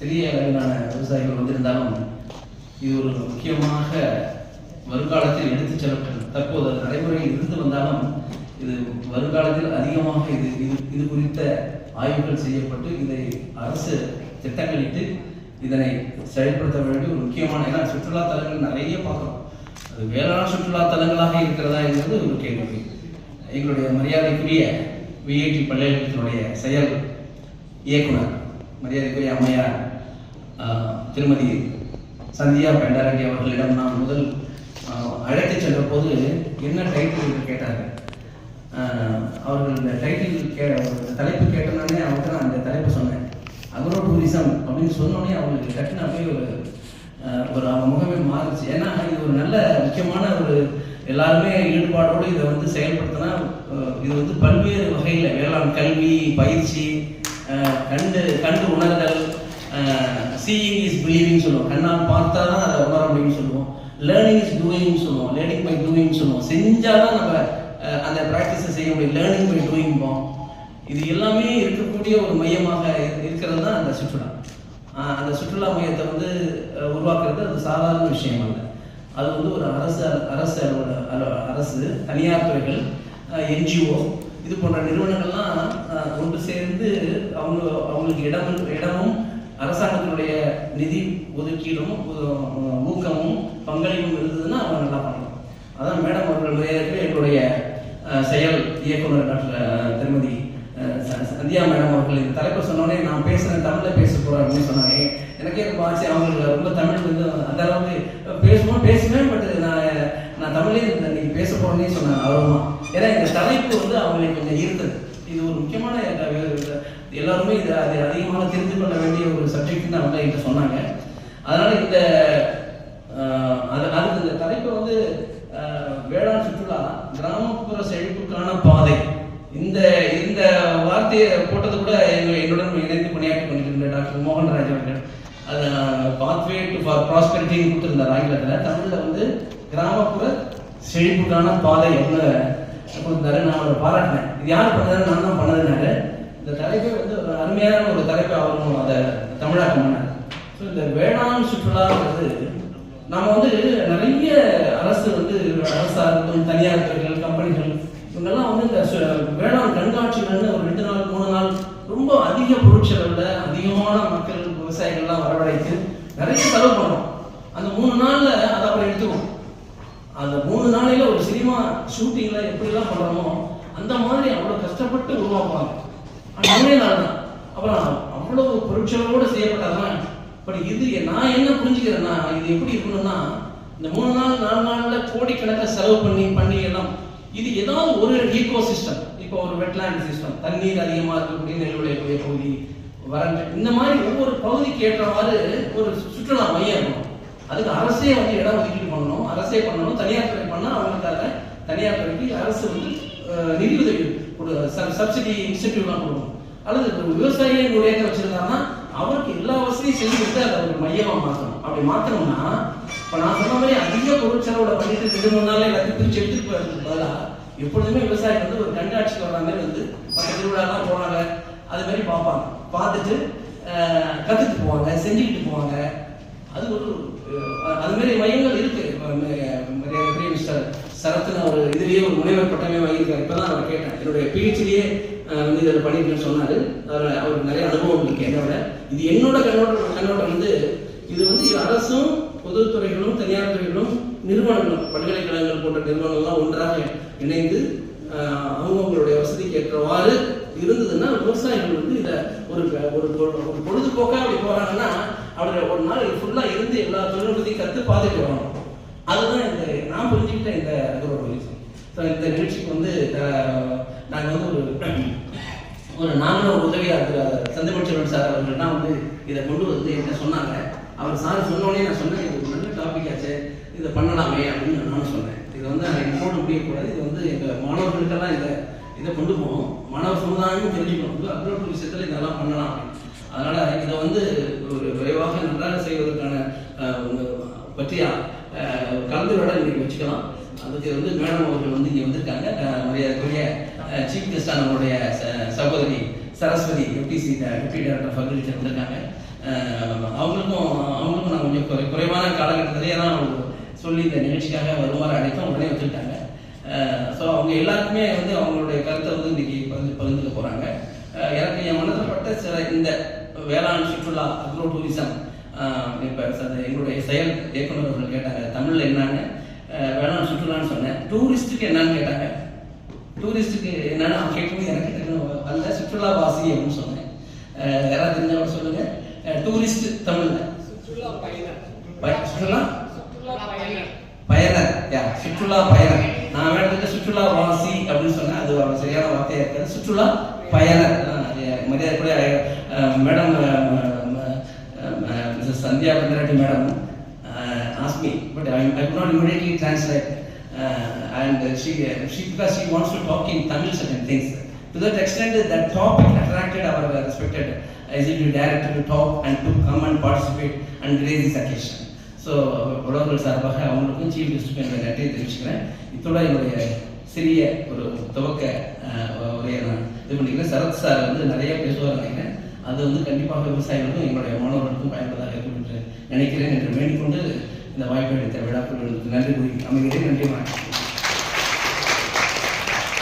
பெரிய அளவிலான விவசாயிகள் வந்திருந்தாலும் இது ஒரு முக்கியமாக வருங்காலத்தில் எடுத்துச் செல்லப்பட்டது. தற்போது அது நடைமுறையில் இருந்து வந்தாலும் இது வருங்காலத்தில் அதிகமாக இது இது இது குறித்த ஆய்வுகள் செய்யப்பட்டு இதை அரசு திட்டங்களிட்டு இதனை செயல்படுத்த வேண்டிய ஒரு முக்கியமான ஏன்னா சுற்றுலா தலங்கள் நிறைய பார்க்குறோம். அது வேளாண் சுற்றுலா தலங்களாக இருக்கிறதா என்பது ஒரு கேள்வி. எங்களுடைய மரியாதைக்குரிய விஐடி பல்கலைக்கழகத்தினுடைய செயல் இயக்குனர் மரியாதைக்குரிய அம்மையார் திருமதி சந்தியா பெண்டாரெட்டி அவர்களிடம் நான் முதல் அழைத்து சென்ற போது என்ன டைட்டில் என்று கேட்டார்கள்? அவர்கள் இந்த டைட்டில் கே தலைப்பு கேட்டோன்னே அவருக்கு நான் அந்த தலைப்பு சொன்னேன். அக்ரோ டூரிசம் அப்படின்னு சொன்னோடனே அவங்களுக்கு கட்டின அப்படியே ஒரு ஒரு அவங்க முகமே மாறுச்சு. ஏன்னா இது ஒரு நல்ல முக்கியமான ஒரு எல்லாருமே ஈடுபாடோடு இதை வந்து செயல்படுத்தினா இது வந்து பல்வேறு வகையில் வேளாண் கல்வி பயிற்சி கண்டு கண்டு உணர்தல் சீயிங் இஸ் பிலீவிங் சொல்லுவோம். கண்ணால் பார்த்தா தான் அதை உணர முடியும்னு சொல்லுவோம். லேர்னிங் இஸ் டூயிங் சொல்லுவோம். லேர்னிங் பை டூயிங் சொல்லுவோம். செஞ்சால் தான் நம்ம அந்த ப்ராக்டிஸை செய்ய முடியும். லேர்னிங் பை டூயிங் போம் இது எல்லாமே இருக்கக்கூடிய ஒரு மையமாக இருக்கிறது தான் அந்த சுற்றுலா. அந்த சுற்றுலா மையத்தை வந்து உருவாக்குறது அது சாதாரண விஷயம் அல்ல. அது வந்து ஒரு அரசு அரசு அரசு தனியார் துறைகள் என்ஜிஓ இது போன்ற நிறுவனங்கள்லாம் ஒன்று சேர்ந்து அவங்க அவங்களுக்கு இடம் இடமும் அரசாங்கத்தினுடைய நிதி ஒதுக்கீடும் ஊக்கமும் பங்களிப்பும் இருந்ததுன்னா அவங்க நல்லா பண்ணலாம். அதான் மேடம் அவர்கள் மரியாதைக்கு எங்களுடைய செயல் இயக்குனர் டாக்டர் திருமதி ச- சந்தியா மேடம் அவர்கள் இந்த தலைப்பை சொன்னோடனே நான் பேசுறேன் தமிழில் பேச போறேன் அப்படின்னு சொன்னாங்க. எனக்கே ரொம்ப ஆச்சு அவங்களுக்கு ரொம்ப தமிழ் வந்து அந்த அளவுக்கு பேசுவோம் பேசுவேன் பட் நான் நான் தமிழே நீங்கள் நீங்க பேச போறேன்னே சொன்னாங்க. ஆர்வமா ஏன்னா இந்த தலைப்பு வந்து அவங்களுக்கு கொஞ்சம் இருந்தது இது ஒரு முக்கியமான அஹ், எல்லாருமே இது அது அதிகமாக தெரிந்து கொள்ள வேண்டிய ஒரு சப்ஜெக்ட்னு அவங்க என்கிட்ட சொன்னாங்க. அதனால இந்த ஆஹ் அது அதுக்கு இந்த தலைப்பை வந்து வேளாண் சுற்றுலா கிராமப்புற செழிப்புக்கான பாதை. இந்த இந்த வார்த்தையை போட்டது கூட எங்க என்னுடன் இணைந்து பணியாற்றி கொண்டிருக்கின்ற டாக்டர் மோகன்ராஜ் அவர்கள். அது பாத்வே டு ஃபார் ப்ராஸ்பெரிட்டின்னு கொடுத்துருந்தார் ஆங்கிலத்தில். தமிழில் வந்து கிராமப்புற செழிப்புக்கான பாதை என்ன கொடுத்தாரு நான் அவரை பாராட்டினேன். இது யார் பண்ணது நான் தான் பண்ணதுனாரு. இந்த தலைப்பை வந்து அருமையான ஒரு தலைப்பை அவரும் அதை தமிழாக்கம் பண்ணார் ஸோ இந்த வேளாண் சுற்றுலாங்கிறது நம்ம வந்து நிறைய அரசு வந்து அரசா தனியார் துறைகள் கம்பெனிகள் இவங்கெல்லாம் வந்து இந்த வேளாண் கண்காட்சிகள்னு ஒரு ரெண்டு நாள் மூணு நாள் ரொம்ப அதிக பொருட்செலவுல அதிகமான மக்கள் விவசாயிகள்லாம் வரவழைத்து நிறைய செலவு பண்ணோம் அந்த மூணு நாளில் அதை அப்புறம் எடுத்துக்குவோம். அந்த மூணு நாளையில ஒரு சினிமா ஷூட்டிங்ல எப்படிலாம் பண்றோமோ அந்த மாதிரி அவ்வளவு கஷ்டப்பட்டு உருவாக்குவாங்க. அது மூணே நாள் தான் அப்புறம் அவ்வளவு பொருட்களோடு செய்யப்பட்டதான் பட் இது நான் என்ன புரிஞ்சுக்கிறேன்னா இது எப்படி இருக்கணும்னா இந்த மூணு நாள் நாலு நாளில் கோடிக்கணக்கில் செலவு பண்ணி பண்ணி எல்லாம் இது ஏதாவது ஒரு ஈகோ சிஸ்டம் இப்போ ஒரு வெட்லேண்ட் சிஸ்டம் தண்ணீர் அதிகமாக இருக்கக்கூடிய நெல் விளையக்கூடிய பகுதி வறண்ட இந்த மாதிரி ஒவ்வொரு பகுதிக்கு ஏற்றவாறு ஒரு சுற்றுலா மையம் இருக்கணும். அதுக்கு அரசே வந்து இடம் ஒதுக்கீடு பண்ணணும். அரசே பண்ணணும் தனியார் துறை பண்ணால் அவங்களுக்காக தனியார் துறைக்கு அரசு வந்து நிதி உதவி கொடு சப்சிடி இன்சென்டிவ்லாம் கொடுக்கணும். அல்லது ஒரு விவசாயியை ஒரு ஏக்கர் வச்சிருந்தாருன்னா அவருக்கு எல்லா வசதியும் செஞ்சு கொடுத்து அதை ஒரு மையமா மாற்றணும் அப்படி மாற்றணும்னா இப்போ நான் சொன்ன மாதிரி அதிக பொருட்செலவோட பண்ணிட்டு ரெண்டு மூணு எல்லாத்தையும் பிரிச்சு எடுத்துட்டு போறதுக்கு பதிலாக எப்பொழுதுமே விவசாயி வந்து ஒரு கண்காட்சிக்கு வர மாதிரி வந்து மற்ற திருவிழாலாம் போனாங்க அது மாதிரி பார்ப்பாங்க. பார்த்துட்டு கற்றுட்டு போவாங்க செஞ்சுக்கிட்டு போவாங்க. அது ஒரு அதுமாரி அது மாதிரி மையங்கள் இருக்கு. இப்ப ம- மிஸ்டர் சரத்னு ஒரு இதுலேயே ஒரு முனைவர் பட்டமே வாங்கியிருக்காரு. இப்பதான் அவர் கேட்டேன். என்னுடைய பிஹெச்டியே வந்து இதில் பண்ணியிருக்கேன்னு சொன்னார். அவருக்கு நிறைய அனுபவம் இருக்கு என்னோட இது என்னோட கண்ணோட்டம் கண்ணோட்டம் வந்து இது வந்து அரசும் பொதுத்துறைகளும் தனியார் துறைகளும் நிறுவனங்களும் பல்கலைக்கழகங்கள் போன்ற நிறுவனங்கள்லாம் ஒன்றாக இணைந்து அவங்கவுங்களுடைய வசதிக்கு ஏற்றவாறு இருந்ததுன்னா விவசாயிகள் வந்து இதை ஒரு ஒரு ஒரு- பொழுதுபோக்காக அப்படி போகிறாங்கன்னா அவர் ஒரு நாள் ஃபுல்லாக இருந்து எல்லா தொழில்நுட்பத்தையும் கற்று பார்த்துட்டு வரணும் அதுதான் இந்த நான் புரிஞ்சுக்கிட்ட இந்த அக்ரோ ஸோ இந்த நிகழ்ச்சிக்கு வந்து நாங்கள் வந்து ஒரு ஒரு நாங்களும் ஒரு உதவியாளர் சந்திரபட்சவன் சார் அவர்கள் தான் வந்து இதை கொண்டு வந்து என்ன சொன்னாங்க. அவர் சார் சொன்னோடனே நான் சொன்னேன் இது ஒரு நல்ல டாபிக் ஆச்சு இதை பண்ணலாமே அப்படின்னு நானும் சொன்னேன். இது வந்து என்னோட முடியக்கூடாது. இது வந்து எங்கள் மாணவர்களுக்கெல்லாம் இதை இதை கொண்டு போகணும். மாணவ சமுதாயமும் தெரிஞ்சுக்கணும். அக்ரோ விஷயத்தில் இதெல்லாம் பண்ணலாம் அதனால் இதை வந்து ஒரு விரைவாக நன்றாக செய்வதற்கான பற்றியா கலந்துரையாடல் இன்னைக்கு வச்சுக்கலாம். அதுக்கு வந்து மேடம் அவர்கள் வந்து இங்கே வந்திருக்காங்க. அஹ், மரியாதைக்குரிய சீஃப் கெஸ்டாக நம்மளுடைய ச- சகோதரி Saraswathi MBC deputy director of வந்திருக்காங்க. அவங்களுக்கும் அவங்களுக்கும் நான் கொஞ்சம் குறை குறைவான காலகட்டத்திலேயே தான் அவங்க சொல்லி இந்த நிகழ்ச்சிக்காக வருமாறு அழைத்தோம் உடனே வச்சுருக்காங்க ஸோ அவங்க எல்லாருக்குமே வந்து அவங்களுடைய கருத்தை வந்து இன்னைக்கு பகிர்ந்து பகிர்ந்துக்க போகிறாங்க எனக்கு என் மனதில் பட்ட சில இந்த வேளாண் சுற்றுலா அக்ரோ டூரிசம் இப்போ எங்களுடைய செயல் இயக்குனர் அவர்கள் கேட்டாங்க தமிழில் என்னன்னு? வேளாண் சுற்றுலான்னு சொன்னேன். டூரிஸ்ட்டுக்கு என்னன்னு கேட்டாங்க? டூரிஸ்ட்டுக்கு என்னன்னு அவன் கேட்கும்போது எனக்கு டக்குனு அந்த சுற்றுலாவாசி அப்படின்னு சொன்னேன். யாராவது தெரிஞ்சவங்க சொல்லுங்க. டூரிஸ்ட் தமிழில். சுற்றுலா பயணர் சுற்றுலா? சுற்றுலா பயணர் யா சுற்றுலா பயனர். நான் வேண்டதுக்கு சுற்றுலா வாசி அப்படின்னு சொன்னேன். அது அவ்வளவு சரியான வார்த்தையா இருக்காது. சுற்றுலா பயனர். மரியாதை கூட மேடம் மிஸ்ஸஸ் சந்தியா பந்திராட்டி asked me, but I, I could not immediately translate uh, and she she because she wants to talk in Tamil certain things to that extent that topic attracted our respected executive director to talk and to come and participate and raise this occasion so உழவர்கள் சார்பாக அவங்களுக்கும் chief கெஸ்ட்டுக்கும் என்னுடைய நன்றியை தெரிவிச்சுக்கிறேன் இதோட என்னுடைய சிறிய ஒரு துவக்க உரையை நான் இது பண்ணிக்கிறேன் சரத் சார் வந்து நிறைய பேசுவார் நினைக்கிறேன் அது வந்து கண்டிப்பாக விவசாயிகளுக்கும் எங்களுடைய மாணவர்களுக்கும் பயன்பதாக இருக்கும் என்று நினைக்கிறேன் என்று வேண்டிக்கொண்டு இந்த வாய்ப்பை அளித்த விழாக்குழுவிற்கு நன்றி கூறி அமைகிறேன். நன்றி வணக்கம்.